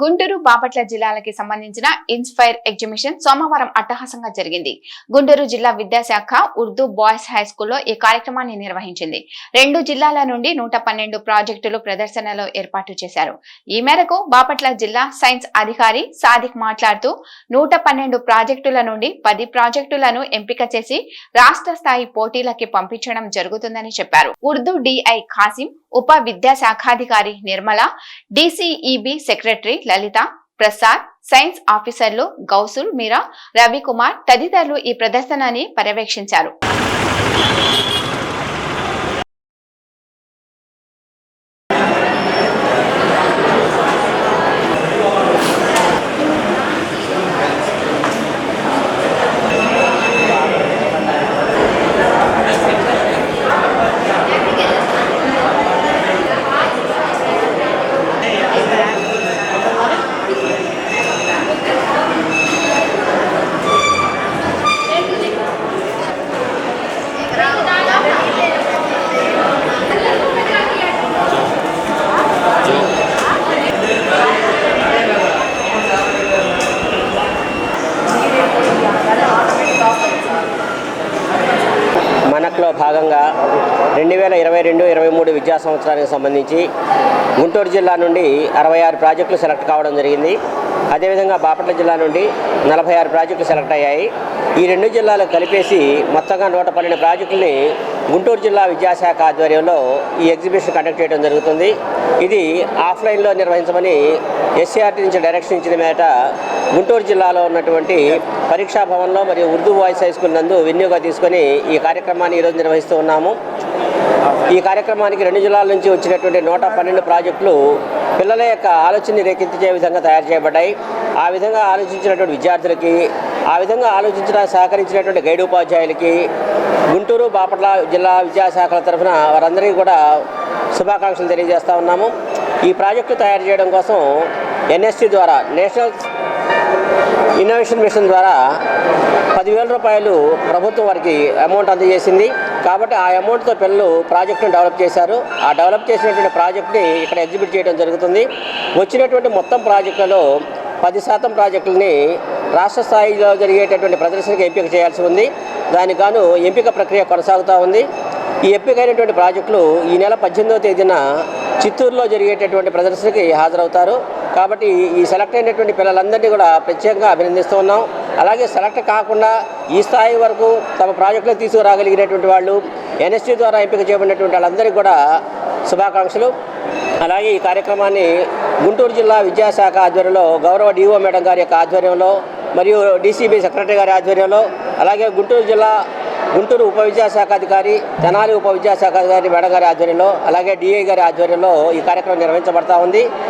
గుంటూరు బాపట్ల జిల్లాలకి సంబంధించిన inspire exhibition సోమవారం అట్టహాసంగా జరిగింది. గుంటూరు జిల్లా విద్యాశాఖ ఉర్దూ బాయ్స్ హై స్కూల్లో ఈ కార్యక్రమాన్ని నిర్వహించింది. రెండు జిల్లాల నుండి నూట పన్నెండు ప్రాజెక్టులు ప్రదర్శనలో ఏర్పాటు చేశారు. ఈ మేరకు బాపట్ల జిల్లా సైన్స్ అధికారి సాదిక్ మాట్లాడుతూ నూట పన్నెండు ప్రాజెక్టుల నుండి పది ప్రాజెక్టులను ఎంపిక చేసి రాష్ట్ర స్థాయి పోటీలకి పంపించడం జరుగుతుందని చెప్పారు. ఉర్దూ డిఐ ఖాసిం ఉప విద్యాశాఖాధికారి Nirmala DCEB secretary Lalitha Prasad science ఆఫీసర్లు గౌసుల్ మీరా రవికుమార్ తదితరులు ఈ ప్రదర్శనని పర్యవేక్షించారు. మనక్లో భాగంగా రెండు వేల ఇరవై రెండు ఇరవై మూడు విద్యా సంవత్సరానికి సంబంధించి గుంటూరు జిల్లా నుండి అరవై ఆరు ప్రాజెక్టులు సెలెక్ట్ కావడం జరిగింది. అదేవిధంగా బాపట్ల జిల్లా నుండి నలభై ఆరు ప్రాజెక్టులు సెలెక్ట్ అయ్యాయి. ఈ రెండు జిల్లాలు కలిపేసి మొత్తంగా నూట పన్నెండు ప్రాజెక్టుల్ని గుంటూరు జిల్లా విద్యాశాఖ ఆధ్వర్యంలో ఈ ఎగ్జిబిషన్ కండక్ట్ చేయడం జరుగుతుంది. ఇది ఆఫ్లైన్లో నిర్వహించమని ఎస్సీఆర్టీ నుంచి డైరెక్షన్ ఇచ్చిన మేట గుంటూరు జిల్లాలో ఉన్నటువంటి పరీక్షా భవన్లో మరియు ఉర్దూ వాయిస్ హై స్కూల్ నందు వినియోగం తీసుకొని ఈ కార్యక్రమాన్ని ఈరోజు నిర్వహిస్తూ ఉన్నాము. ఈ కార్యక్రమానికి రెండు జిల్లాల నుంచి వచ్చినటువంటి నూట పన్నెండు ప్రాజెక్టులు పిల్లల యొక్క ఆలోచనని రేకెత్తించే విధంగా తయారు చేయబడ్డాయి. ఆ విధంగా ఆలోచించినటువంటి విద్యార్థులకి ఆ విధంగా ఆలోచించడానికి సహకరించినటువంటి గైడ్ ఉపాధ్యాయులకి గుంటూరు బాపట్ల జిల్లా విద్యాశాఖల తరఫున వారందరికీ కూడా శుభాకాంక్షలు తెలియజేస్తా ఉన్నాము. ఈ ప్రాజెక్టు తయారు చేయడం కోసం ఎన్ఎస్టీ ద్వారా నేషనల్ ఇన్నోవేషన్ మిషన్ ద్వారా పదివేల రూపాయలు ప్రభుత్వం వారికి అమౌంట్ అందజేసింది. కాబట్టి ఆ అమౌంట్తో పిల్లలు ప్రాజెక్టును డెవలప్ చేశారు. ఆ డెవలప్ చేసినటువంటి ప్రాజెక్ట్ని ఇక్కడ ఎగ్జిబిట్ చేయడం జరుగుతుంది. వచ్చినటువంటి మొత్తం ప్రాజెక్టులలో పది శాతం ప్రాజెక్టులని రాష్ట్ర స్థాయిలో జరిగేటటువంటి ప్రదర్శనకి ఎంపిక చేయాల్సి ఉంది. దానికి గాను ఎంపిక ప్రక్రియ కొనసాగుతూ ఉంది. ఈ ఎప్పికైనటువంటి ప్రాజెక్టులు ఈ నెల పద్దెనిమిదవ తేదీన చిత్తూరులో జరిగేటటువంటి ప్రదర్శనకి హాజరవుతారు. కాబట్టి ఈ సెలెక్ట్ అయినటువంటి పిల్లలందరినీ కూడా ప్రత్యేకంగా అభినందిస్తూ ఉన్నాం. అలాగే సెలెక్ట్ కాకుండా ఈ స్థాయి వరకు తమ ప్రాజెక్టులు తీసుకురాగలిగినటువంటి వాళ్ళు ఎన్ఎస్టీ ద్వారా ఎంపిక చేయబడినటువంటి వాళ్ళందరికీ కూడా శుభాకాంక్షలు. అలాగే ఈ కార్యక్రమాన్ని గుంటూరు జిల్లా విద్యాశాఖ ఆధ్వర్యంలో గౌరవ డిఓ మేడం గారి యొక్క ఆధ్వర్యంలో మరియు డీసీబీ సెక్రటరీ గారి ఆధ్వర్యంలో అలాగే గుంటూరు జిల్లా గుంటూరు ఉప విద్యాశాఖ అధికారి తెనాలి ఉప విద్యాశాఖ అధికారి మేడం గారి ఆధ్వర్యంలో అలాగే డిఐ గారి ఆధ్వర్యంలో ఈ కార్యక్రమం నిర్వహించబడతా ఉంది.